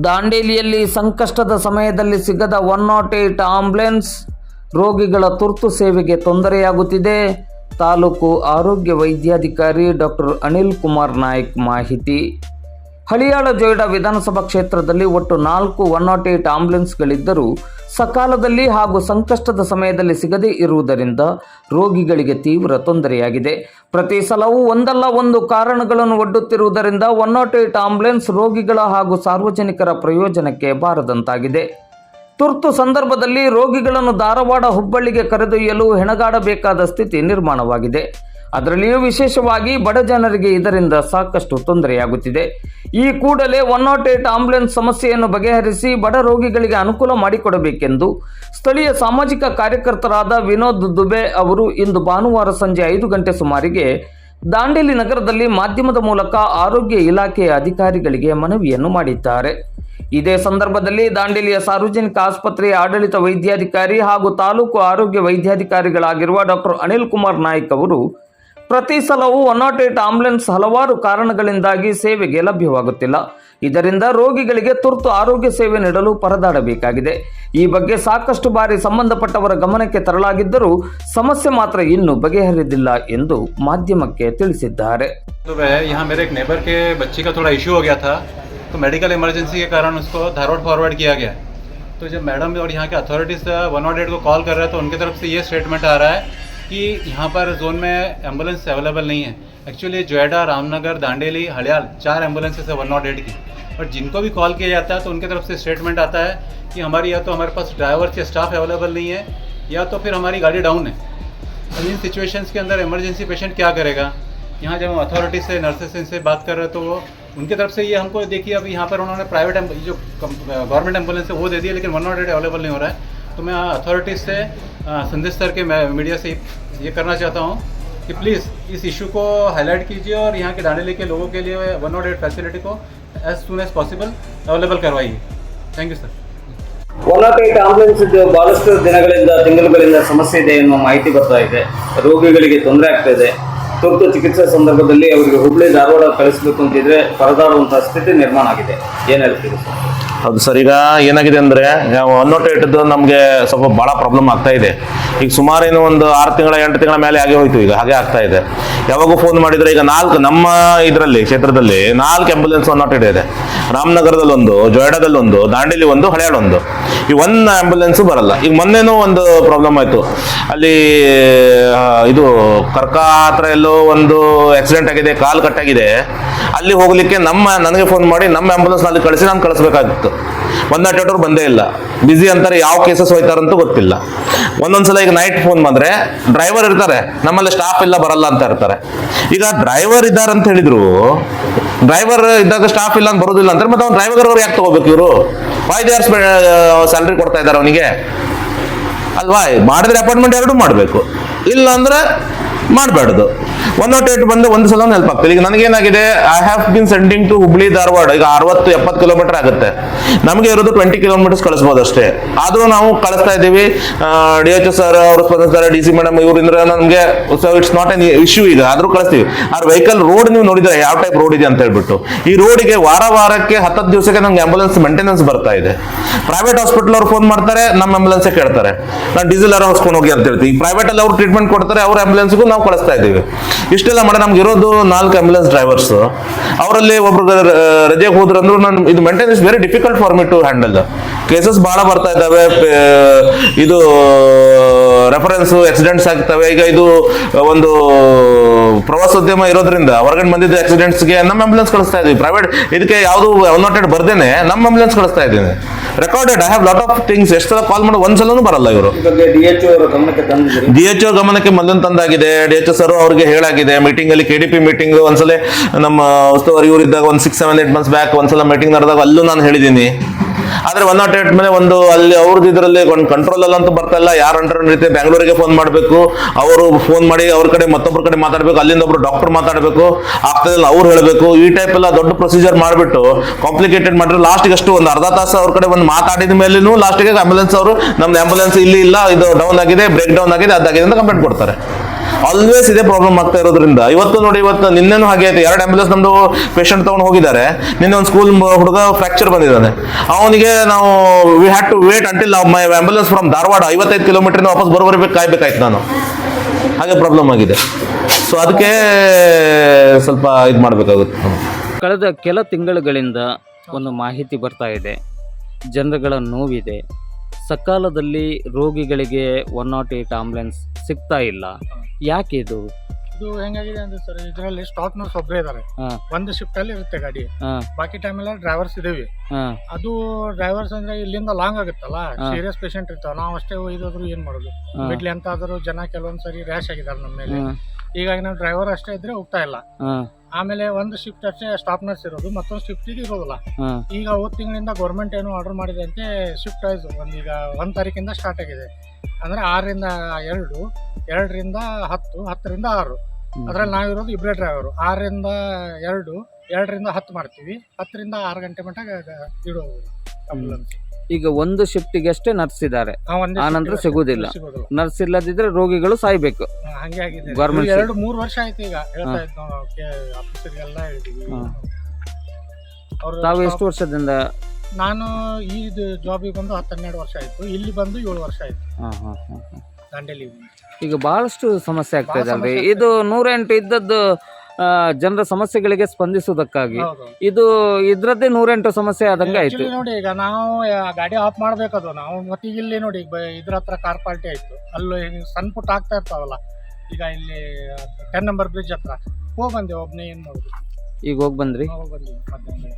ದಾಂಡೇಲಿಯಲ್ಲಿ ಸಂಕಷ್ಟದ ಸಮಯದಲ್ಲಿ ಸಿಗದ ಒನ್ ನಾಟ್ ಏಟ್ ಆಂಬ್ಯುಲೆನ್ಸ್ ರೋಗಿಗಳ ತುರ್ತು ಸೇವೆಗೆ ತೊಂದರೆಯಾಗುತ್ತಿದೆ. ತಾಲೂಕು ಆರೋಗ್ಯ ವೈದ್ಯಾಧಿಕಾರಿ ಡಾಕ್ಟರ್ ಅನಿಲ್ ಕುಮಾರ್ ನಾಯ್ಕ್ ಮಾಹಿತಿ. ಹಳಿಯಾಳ ಜೊಯ್ಡಾ ವಿಧಾನಸಭಾ ಕ್ಷೇತ್ರದಲ್ಲಿ ಒಟ್ಟು ನಾಲ್ಕು ಒನ್ ನಾಟ್ ಏಟ್ ಆಂಬ್ಯುಲೆನ್ಸ್ಗಳಿದ್ದರೂ ಸಕಾಲದಲ್ಲಿ ಹಾಗೂ ಸಂಕಷ್ಟದ ಸಮಯದಲ್ಲಿ ಸಿಗದೇ ಇರುವುದರಿಂದ ರೋಗಿಗಳಿಗೆ ತೀವ್ರ ತೊಂದರೆಯಾಗಿದೆ. ಪ್ರತಿ ಸಲವೂ ಒಂದಲ್ಲ ಒಂದು ಕಾರಣಗಳನ್ನು ಒಡ್ಡುತ್ತಿರುವುದರಿಂದ ಒನ್ ನಾಟ್ ಏಟ್ ಆಂಬ್ಯುಲೆನ್ಸ್ ರೋಗಿಗಳ ಹಾಗೂ ಸಾರ್ವಜನಿಕರ ಪ್ರಯೋಜನಕ್ಕೆ ಬಾರದಂತಾಗಿದೆ. ತುರ್ತು ಸಂದರ್ಭದಲ್ಲಿ ರೋಗಿಗಳನ್ನು ಧಾರವಾಡ ಹುಬ್ಬಳ್ಳಿಗೆ ಕರೆದೊಯ್ಯಲು ಹೆಣಗಾಡಬೇಕಾದ ಸ್ಥಿತಿ ನಿರ್ಮಾಣವಾಗಿದೆ. ಅದರಲ್ಲಿಯೂ ವಿಶೇಷವಾಗಿ ಬಡ ಜನರಿಗೆ ಇದರಿಂದ ಸಾಕಷ್ಟು ತೊಂದರೆಯಾಗುತ್ತಿದೆ. ಈ ಕೂಡಲೇ ಒನ್ ನಾಟ್ ಏಟ್ ಆಂಬ್ಯುಲೆನ್ಸ್ ಸಮಸ್ಯೆಯನ್ನು ಬಗೆಹರಿಸಿ ಬಡ ರೋಗಿಗಳಿಗೆ ಅನುಕೂಲ ಮಾಡಿಕೊಡಬೇಕೆಂದು ಸ್ಥಳೀಯ ಸಾಮಾಜಿಕ ಕಾರ್ಯಕರ್ತರಾದ ವಿನೋದ್ ದುಬೆ ಅವರು ಇಂದು ಭಾನುವಾರ ಸಂಜೆ ಐದು ಗಂಟೆ ಸುಮಾರಿಗೆ ದಾಂಡೇಲಿ ನಗರದಲ್ಲಿ ಮಾಧ್ಯಮದ ಮೂಲಕ ಆರೋಗ್ಯ ಇಲಾಖೆಯ ಅಧಿಕಾರಿಗಳಿಗೆ ಮನವಿಯನ್ನು ಮಾಡಿದ್ದಾರೆ. ಇದೇ ಸಂದರ್ಭದಲ್ಲಿ ದಾಂಡೇಲಿಯ ಸಾರ್ವಜನಿಕ ಆಸ್ಪತ್ರೆಯ ಆಡಳಿತ ವೈದ್ಯಾಧಿಕಾರಿ ಹಾಗೂ ತಾಲೂಕು ಆರೋಗ್ಯ ವೈದ್ಯಾಧಿಕಾರಿಗಳಾಗಿರುವ ಡಾಕ್ಟರ್ ಅನಿಲ್ ಕುಮಾರ್ ನಾಯ್ಕ್ ಅವರು ಪ್ರತಿ ಸಲವೂ ಒನ್ ನಾಟ್ ಏಟ್ ಆಂಬ್ಯುಲೆನ್ಸ್ ಹಲವಾರು ಕಾರಣಗಳಿಂದಾಗಿ ಸೇವೆಗೆ ಲಭ್ಯವಾಗುತ್ತಿಲ್ಲ ಇದರಿಂದ ರೋಗಿಗಳಿಗೆ ತುರ್ತು ಆರೋಗ್ಯ ಸೇವೆ ನೀಡಲು ಪರದಾಡಬೇಕಾಗಿದೆ ಈ ಬಗ್ಗೆ ಸಾಕಷ್ಟು ಬಾರಿ ಸಂಬಂಧಪಟ್ಟವರ ಗಮನಕ್ಕೆ ತರಲಾಗಿದ್ದರೂ ಸಮಸ್ಯೆ ಮಾತ್ರ ಇನ್ನೂ ಬಗೆಹರಿದಿಲ್ಲ ಎಂದು ಮಾಧ್ಯಮಕ್ಕೆ ತಿಳಿಸಿದ್ದಾರೆ तो वह यहाँ मेरे एक नेबर के बच्चे का थोड़ा इशू हो गया था तो मेडिकल इमरजेंसी के कारण उसको धारवाड़ फॉरवर्ड किया गया तो जब मैडम और यहाँ के अथॉरिटीज़ वन नाट एट को कॉल कर रहे हैं तो उनकी तरफ से ये स्टेटमेंट आ रहा है कि यहाँ पर जोन में एंबुलेंस अवेलेबल नहीं है। एक्चुअली जोएडा रामनगर दांडेली हड़ियाल चार एम्बुलेंसेस है वन नॉट एट की। और जिनको भी कॉल किया जाता है तो उनकी तरफ़ से स्टेटमेंट आता है कि हमारी या तो हमारे पास ड्राइवर या स्टाफ अवेलेबल नहीं है, या तो फिर हमारी गाड़ी डाउन है। अब इन सिचुएशंस के अंदर इमरजेंसी पेशेंट क्या करेगा? यहाँ जब हम अथॉरिटी से नर्सेस से बात कर रहे हैं तो वो उनकी तरफ़ से ये हमको देखिए, अब यहाँ पर उन्होंने प्राइवेट जो गवर्नमेंट एंबुलेंस है, वो दे दिया, लेकिन वन नॉट एट अवेलेबल नहीं हो रहा है। तो मैं अथॉरिटीज़ से अ, संदेश सर के मैं मीडिया से ये करना चाहता हूँ कि प्लीज़ इस इशू को हाईलाइट कीजिए और यहाँ के दांडेली के लोगों के लिए वन नॉट एट फैसिलिटी को as soon as possible available करवाइए thank you sir one nought eight ambulance ಬಹಳಷ್ಟು ದಿನಗಳಿಂದ ತಿಂಗಳುಗಳಿಂದ ಸಮಸ್ಯೆ ಇದೆ ಎನ್ನುವ ಮಾಹಿತಿ ಬರ್ತಾ ಇದೆ ರೋಗಿಗಳಿಗೆ ತೊಂದರೆ ಆಗ್ತಾ ಇದೆ ತುರ್ತು ಚಿಕಿತ್ಸೆ ಸಂದರ್ಭದಲ್ಲಿ ಅವರಿಗೆ ಹುಬ್ಳಿ ಧಾರವಾಡ ಕಳಿಸಬೇಕು ಅಂತಿದ್ರೆ ಪರದಾಡುವಂತಹ ಸ್ಥಿತಿ ನಿರ್ಮಾಣ ಆಗಿದೆ ಏನ್ ಹೇಳ್ತೀರಿ ಸರ್ ಹೌದು ಸರಿಗ ಏನಾಗಿದೆ ಅಂದ್ರೆ ಒನ್ ಇಟ್ಟದ್ದು ನಮ್ಗೆ ಸ್ವಲ್ಪ ಬಹಳ ಪ್ರಾಬ್ಲಮ್ ಆಗ್ತಾ ಇದೆ. ಈಗ ಸುಮಾರು ಏನು ಒಂದು ಆರು ತಿಂಗಳ, ಎಂಟು ತಿಂಗಳ ಮೇಲೆ ಹಾಗೆ ಹೋಯ್ತು, ಈಗ ಹಾಗೆ ಆಗ್ತಾ ಇದೆ. ಯಾವಾಗೂ ಫೋನ್ ಮಾಡಿದ್ರೆ ಈಗ ನಾಲ್ಕು, ನಮ್ಮ ಇದರಲ್ಲಿ, ಕ್ಷೇತ್ರದಲ್ಲಿ ನಾಲ್ಕು ಆಂಬುಲೆನ್ಸ್ ಒನ್ ನಾಟ್ ಏಟ್ ಇದೆ. ರಾಮನಗರದಲ್ಲಿ ಒಂದು, ಜೊಯ್ಡಾದಲ್ಲಿ ಒಂದು, ದಾಂಡೇಲಿ ಒಂದು, ಹಳೆಯಾಳ ಒಂದು. ಈ ಒಂದು ಆಂಬುಲೆನ್ಸ್ ಬರಲ್ಲ. ಈಗ ಮೊನ್ನೆನೂ ಒಂದು ಪ್ರಾಬ್ಲಮ್ ಆಯಿತು. ಅಲ್ಲಿ ಇದು ಕರ್ಕ ಹತ್ರ ಎಲ್ಲೋ ಒಂದು ಆಕ್ಸಿಡೆಂಟ್ ಆಗಿದೆ, ಕಾಲು ಕಟ್ಟಾಗಿದೆ ಅಲ್ಲಿ ಹೋಗ್ಲಿಕ್ಕೆ ನಮ್ಮ, ನನಗೆ ಫೋನ್ ಮಾಡಿ ನಮ್ಮ ಆಂಬುಲೆನ್ಸ್ ಅಲ್ಲಿ ಕಳಿಸಿ ನಾನು ಕಳಿಸ್ಬೇಕಾಗಿತ್ತು. ಒಂದ್ ನಾಟ್ ಬಂದೇ ಇಲ್ಲ. ಬಿಸಿ ಅಂತಾರೆ, ಯಾವ ಕೇಸಸ್ ಹೋಯ್ತಾರಂತೂ ಗೊತ್ತಿಲ್ಲ. ಒಂದೊಂದ್ಸಲ ಈಗ ನೈಟ್ ಫೋನ್ ಮಾಡಿದ್ರೆ ಡ್ರೈವರ್ ಇರ್ತಾರೆ, ನಮ್ಮಲ್ಲಿ ಸ್ಟಾಫ್ ಇಲ್ಲ, ಬರಲ್ಲ ಅಂತ ಇರ್ತಾರೆ. ಈಗ ಡ್ರೈವರ್ ಇದ್ದಾರೆ ಅಂತ ಹೇಳಿದ್ರು ಡ್ರೈವರ್ ಇದ್ದಾಗ ಸ್ಟಾಫ್ ಇಲ್ಲ ಅಂತ ಬರೋದಿಲ್ಲ ಅಂತಾರೆ ಮತ್ತೆ ಅವ್ನು ಡ್ರೈವರ್ ಅವ್ರು ಯಾಕೆ ತಗೋಬೇಕು ಇವರು? ಫೈವ್ ಇಯರ್ಸ್ ಸ್ಯಾಲ್ರಿ ಕೊಡ್ತಾ ಇದ್ದಾರೆ ಅವನಿಗೆ? ಅಲ್ವಾ? ಮಾಡಿದ್ರೆ ಅಪಾಯಿಂಟ್ಮೆಂಟ್ ಎರಡು ಮಾಡಬೇಕು. ಇಲ್ಲ ಅಂದ್ರೆ ಮಾಡಬಾರ್ದು. ಒನ್ ನಾಟ್ ಏಟ್ ಬಂದು ಒಂದು ಸಲ ಹೆಲ್ಪ್ ಆಗ್ತದೆ. ಈಗ ನನಗೇನಾಗಿದೆ I have been sending to Hubli Dharwad ಈಗ ಅರವತ್ತು, ಎಪ್ಪತ್ತು ಕಿಲೋಮೀಟರ್ ಆಗುತ್ತೆ. ನಮಗೆ ಇರೋದು ಟ್ವೆಂಟಿ ಕಿಲೋಮೀಟರ್ಸ್ ಕಳಿಸ್ಬೋದು ಅಷ್ಟೇ. ಆದರೂ ನಾವು ಕಳಿಸ್ತಾ ಇದ್ದೀವಿ. ಡಿ ಎಚ್ ಸರ್ ಅವರು ಸ್ಪಂದಿಸ್ತಾರೆ ಡಿ ಸಿ ಮೇಡಮ್ ಇವರಿಂದ ನಮಗೆ so it's not an issue ಈಗ. ಆದರೂ ಕಳಿಸ್ತೀವಿ. ಆದ್ರೆ ವೆಹಿಕಲ್ ರೋಡ್ ನೀವು ನೋಡಿದ್ರೆ ಯಾವ ಟೈಪ್ ರೋಡ್ ಇದೆ ಅಂತ ಹೇಳ್ಬಿಟ್ಟು. ಈ ರೋಡಿಗೆ ವಾರ ವಾರಕ್ಕೆ ಹತ್ತತ್ತು ದಿವಸಕ್ಕೆ ನಮ್ಗೆ ಆಂಬುಲೆನ್ಸ್ ಮೇಂಟೆನೆನ್ಸ್ ಬರ್ತಾ ಇದೆ. ಪ್ರೈವೇಟ್ ಹಾಸ್ಪಿಟಲ್ ಅವ್ರು ಫೋನ್ ಮಾಡ್ತಾರೆ ನಮ್ಮ ಆಂಬುಲೆನ್ಸ್ ಕೇಳ್ತಾರೆ. ನಾನು ಡೀಸೆಲ್ ಹೊಸ್ಕೊಂಡು ಹೋಗಿ ಅಂತ ಹೇಳ್ತೀವಿ ಪ್ರೈವೇಟ್ ಅಲ್ಲಿ ಅವ್ರು ಟ್ರೀಟ್ಮೆಂಟ್ ಕೊಡ್ತಾರೆ, ಅವ್ರ ಆಂಬುಲೆನ್ಸ್ಗೂ ನಾವು ಕಳಿಸ್ತಾ ಇದ್ದೀವಿ. ಇಷ್ಟೆಲ್ಲ ಮಾಡ ನಮ್ಗೆ ಇರೋದು ನಾಲ್ಕು ಆಂಬುಲೆನ್ಸ್ ಡ್ರೈವರ್ಸ್ ಅವರಲ್ಲಿ ಒಬ್ರು ರಜೆಗೆ ಹೋದ್ರಂದ್ರು ನಾನು ಇದು maintain is very difficult for me to handle cases ಬಹಳ ಬರ್ತಾ ಇದ್ದಾವೆ ಇದು ರೆಫರೆನ್ಸ್ ಆಕ್ಸಿಡೆಂಟ್ಸ್ ಆಗ್ತವೆ. ಈಗ ಇದು ಒಂದು ಪ್ರವಾಸೋದ್ಯಮ ಇರೋದ್ರಿಂದ ಹೊರಗಡೆ ಬಂದಿದ್ದ ಆಕ್ಸಿಡೆಂಟ್ಸ್ಗೆ ನಮ್ಮ ಆಂಬುಲೆನ್ಸ್ ಕಳಿಸ್ತಾ ಇದೀವಿ. ಪ್ರೈವೇಟ್ ಇದಕ್ಕೆ ಯಾವುದು ಅನ್ವಾಂಟೆಡ್ ಬರ್ದೇನೆ ನಮ್ಮ ಆಂಬುಲೆನ್ಸ್ ಕಳಿಸ್ತಾ ಇದ್ದೀನಿ. Recorded I have lot of things ಎಷ್ಟು ಸಲ ಕಾಲ್ ಮಾಡಿ ಒಂದ್ಸಲನೂ ಬರಲ್ಲ ಇವರು. ಎಚ್ ಗಮನಕ್ಕೆ ಡಿ ಎಚ್ ಗಮನಕ್ಕೆ ಮೊದಲು ತಂದಾಗಿದೆ. ಡಿ ಎಚ್ ಸರ್ ಅವರಿಗೆ ಹೇಳಾಗಿದೆ ಮೀಟಿಂಗ್ ಅಲ್ಲಿ ಕೆ ಡಿ ಪಿ ಮೀಟಿಂಗ್ ಒಂದ್ಸಲ ನಮ್ಮ ಉಸ್ತುವಾರಿ ಇವರು ಇದ್ದಾಗ ಒಂದು six seven eight months back ಒಂದ್ಸಲ ಮೀಟಿಂಗ್ ನಡೆದಾಗ ಅಲ್ಲೂ ನಾನು ಹೇಳಿದ್ದೀನಿ. ಆದ್ರೆ ಒನ್ ನಾಟ್ ಏಟ್ ಮೇಲೆ ಒಂದು ಅಲ್ಲಿ ಅವ್ರದ್ದು ಇದರಲ್ಲಿ ಒಂದು ಕಂಟ್ರೋಲ್ ಅಲ್ಲ ಅಂತ ಬರ್ತಾ ಇಲ್ಲ. ಯಾರು ರೀತಿ ಬೆಂಗಳೂರಿಗೆ ಫೋನ್ ಮಾಡಬೇಕು. ಅವರು ಫೋನ್ ಮಾಡಿ ಅವ್ರ ಕಡೆ ಮತ್ತೊಬ್ಬರ ಕಡೆ ಮಾತಾಡಬೇಕು. ಅಲ್ಲಿಂದ ಒಬ್ರು ಡಾಕ್ಟರ್ ಮಾತಾಡಬೇಕು. ಆಗ್ತದಲ್ಲ ಅವ್ರು ಹೇಳಬೇಕು. ಈ ಟೈಪ್ ಎಲ್ಲ ದೊಡ್ಡ ಪ್ರೊಸೀಜರ್ ಮಾಡಿಬಿಟ್ಟು ಕಾಂಪ್ಲಿಕೇಟೆಡ್ ಮಾಡಿದ್ರೆ ಲಾಸ್ಟ್ಗೆ ಅಷ್ಟು ಒಂದು ಅರ್ಧ ತಾಸು ಅವ್ರ ಕಡೆ ಒಂದು ಮಾತಾಡಿದ ಮೇಲೂ ಲಾಸ್ಟ್ಗೆ ಆಂಬುಲೆನ್ಸ್ ಅವರು ನಮ್ದು ಆಂಬುಲೆನ್ಸ್ ಇಲ್ಲಿ ಇಲ್ಲ, ಇದು ಡೌನ್ ಆಗಿದೆ ಬ್ರೇಕ್ ಡೌನ್ ಆಗಿದೆ, ಅದಾಗಿದೆ ಅಂತ ಕಂಪ್ಲೇಂಟ್ ಕೊಡ್ತಾರೆ. ಆಲ್ವೇಸ್ ಇದೇ ಪ್ರಾಬ್ಲಮ್ ಆಗ್ತಾ ಇರೋದ್ರಿಂದ. ಇವತ್ತು ನೋಡಿ, ಇವತ್ತು ನಿನ್ನೆನೂ ಹಾಗೆ ಆಯ್ತು. ಎರಡು ಆಂಬುಲೆನ್ಸ್ ನಮ್ದು ಪೇಷಂಟ್ ತಗೊಂಡು ಹೋಗಿದ್ದಾರೆ. ನಿನ್ನೆ ಒಂದು ಸ್ಕೂಲ್ ಹುಡುಗ ಫ್ರಾಕ್ಚರ್ ಬಂದಿದ್ದಾನೆ. ಅವನಿಗೆ ನಾವು we had to wait until my ambulance from Dharwad ಐವತ್ತೈದು ಕಿಲೋಮೀಟರ್ ವಾಪಸ್ ಬರ್ಬರ್ಬೇಕು ಕಾಯ್ಬೇಕಾಯ್ತು ನಾನು. ಹಾಗೆ ಪ್ರಾಬ್ಲಮ್ ಆಗಿದೆ. ಸೊ ಅದಕ್ಕೆ ಸ್ವಲ್ಪ ಇದು ಮಾಡಬೇಕಾಗುತ್ತೆ. ಕಳೆದ ಕೆಲ ತಿಂಗಳುಗಳಿಂದ ಒಂದು ಮಾಹಿತಿ ಬರ್ತಾ ಇದೆ. ಜನರುಗಳ ನೋವಿದೆ. ಸಕಾಲದಲ್ಲಿ ರೋಗಿಗಳಿಗೆ ಒನ್ ನಾಟ್ ಏಟ್ ಆಂಬುಲೆನ್ಸ್ ಸಿಗ್ತಾ ಇಲ್ಲ. ಯಾಕೆ ಇದು? ಇದು ಹೆಂಗಾಗಿದೆ ಅಂದ್ರೆ ಸರ್ ಇದರಲ್ಲಿ ಸ್ಟಾಕ್ ನರ್ಸ್ ಒಬ್ಬರೇ ಇದ್ದಾರೆ ಹಾ. ಒಂದು ಶಿಫ್ಟ್ ಅಲ್ಲಿ ಇರುತ್ತೆ ಗಾಡಿ. ಬಾಕಿ ಟೈಮ್ ಎಲ್ಲ ಡ್ರೈವರ್ಸ್ ಇದೇವಿ. ಹಾಂ. ಅದು ಡ್ರೈವರ್ಸ್ ಅಂದ್ರೆ ಇಲ್ಲಿಂದ ಲಾಂಗ್ ಆಗುತ್ತಲ್ಲ? ಹಾ. ಸೀರಿಯಸ್ ಪೇಷಂಟ್ ಇರ್ತಾವ. ನಾವು ಅಷ್ಟೇ ಒಯ್ದೋದ್ರು ಏನ್ ಮಾಡೋದು? ಹಾ. ಬಿಡ್ಲಿ ಅಂತ ಆದರೂ ಜನ ಕೆಲವೊಂದ್ ಸರಿ ರ್ಯಾಶ್ ಆಗಿದ್ದಾರೆ ನಮ್ಮ ಮೇಲೆ. ಹಾಂ. ಹೀಗಾಗಿ ನಾವು ಡ್ರೈವರ್ ಅಷ್ಟೇ ಇದ್ರೆ ಹೋಗ್ತಾ ಇಲ್ಲ. ಹಾಂ. ಆಮೇಲೆ ಒಂದು ಶಿಫ್ಟ್ ಅಷ್ಟೇ ಸ್ಟಾಪ್ ನರ್ಸ್ ಇರೋದು. ಮತ್ತೊಂದು ಶಿಫ್ಟ್ ಇರೋದಿಲ್ಲ. ಹಾಂ. ಈಗ ಹೋದ ತಿಂಗಳಿಂದ ಗೌರ್ಮೆಂಟ್ ಏನು ಆರ್ಡರ್ ಮಾಡಿದೆ ಅಂತೆ ಶಿಫ್ಟ್ ಆಯ್ತು. ಒಂದ್ ಈಗ ಒಂದ್ ತಾರೀಕಿಂದ ಸ್ಟಾರ್ಟ್ ಆಗಿದೆ. ಅಂದ್ರೆ ಆರರಿಂದ ಎರಡು ಎರಡರಿಂದ ಹತ್ತು ಹತ್ತರಿಂದ ಆರು. ಅದ್ರಲ್ಲಿ ನಾವಿರೋದು ಇಬ್ಬರೇ ಡ್ರೈವರು ಆರರಿಂದ ಎರಡು ಎರಡರಿಂದ ಹತ್ತು ಮಾಡ್ತೀವಿ. ಹತ್ತರಿಂದ ಆರು ಗಂಟೆ ಮಟ್ಟ ಇಡೋದು. ಈಗ ಒಂದು ಶಿಫ್ಟಿಗೆ ಅಷ್ಟೇ ನರ್ಸ್ ಇದ್ದಾರೆ ಆ ನಂತರ. ಸಿಗೋದಿಲ್ಲ. ನರ್ಸ್ ಇಲ್ಲದಿದ್ರೆ ರೋಗಿಗಳು ಸಾಯ್ಬೇಕು. ಹಂಗೆ ಆಗಿದೆ. ಎರಡು ಮೂರು ವರ್ಷ ಆಯ್ತು ಈಗ. ಹೇಳ್ತಾ ಇದ್ದು ನಾವು ಆಫೀಸರಿಗೆಲ್ಲ ಹೇಳಿದೀವಿ. ಅವ್ರು ತಾವು ಎಷ್ಟು ವರ್ಷದಿಂದ ನಾನು ಈ ಜಾಬಿಗೆ ಬಂದು ಹತ್ತು ಹನ್ನೆರಡು ವರ್ಷ ಆಯಿತು. ಇಲ್ಲಿ ಬಂದು ಏಳು ವರ್ಷ ಆಯಿತು. ಹಾಂ ಹಾಂ ಹಾಂ ದಾಂಡೇಲಿ ಈಗ ಬಹಳಷ್ಟು ಸಮಸ್ಯೆ ಆಗ್ತಾ ಇದೆ ಸಮಸ್ಯೆ ಇದು ನೂರೆಂಟು ಇದ್ದದ್ದು ಆ, ಜನರ ಸಮಸ್ಯೆಗಳಿಗೆ ಸ್ಪಂದಿಸುವುದಕ್ಕಾಗಿ. ಹೌದು ಇದು ಇದ್ರದ್ದೇ ನೂರೆಂಟು ಸಮಸ್ಯೆ ಆದಂಗೆ ಆಯ್ತು. Actually ನೋಡಿ ಈಗ ನಾವು ಆ ಗಾಡಿ ಆಫ್ ಮಾಡ್ಬೇಕದು ನಾವು ಮತ್ತೆ ಈಗ ಇಲ್ಲಿ ನೋಡಿ ಬ- ಇದ್ರ ಹತ್ರ ಕಾರ್ ಪಾರ್ಟಿ ಆಯ್ತು. ಅಲ್ಲೂ ಹಿಂಗ್ ಸಣ್ಣ ಪುಟ್ಟ ಆಗ್ತಾ ಇರ್ತಾವಲ್ಲ. ಈಗ ಇಲ್ಲಿ ಟೆನ್ ನಂಬರ್ ಬ್ರಿಡ್ಜ್ ಹತ್ರ. ಹೋಗಿ ಬಂದೆ ಒಬ್ನೇ ಏನ್ ಮಾಡುದು? ಈಗ ಹೋಗಿ ಬಂದ್ರಿ? ಹೋಗಿ ಬಂದ್ವಿ ಮಧ್ಯಾಹ್ನ.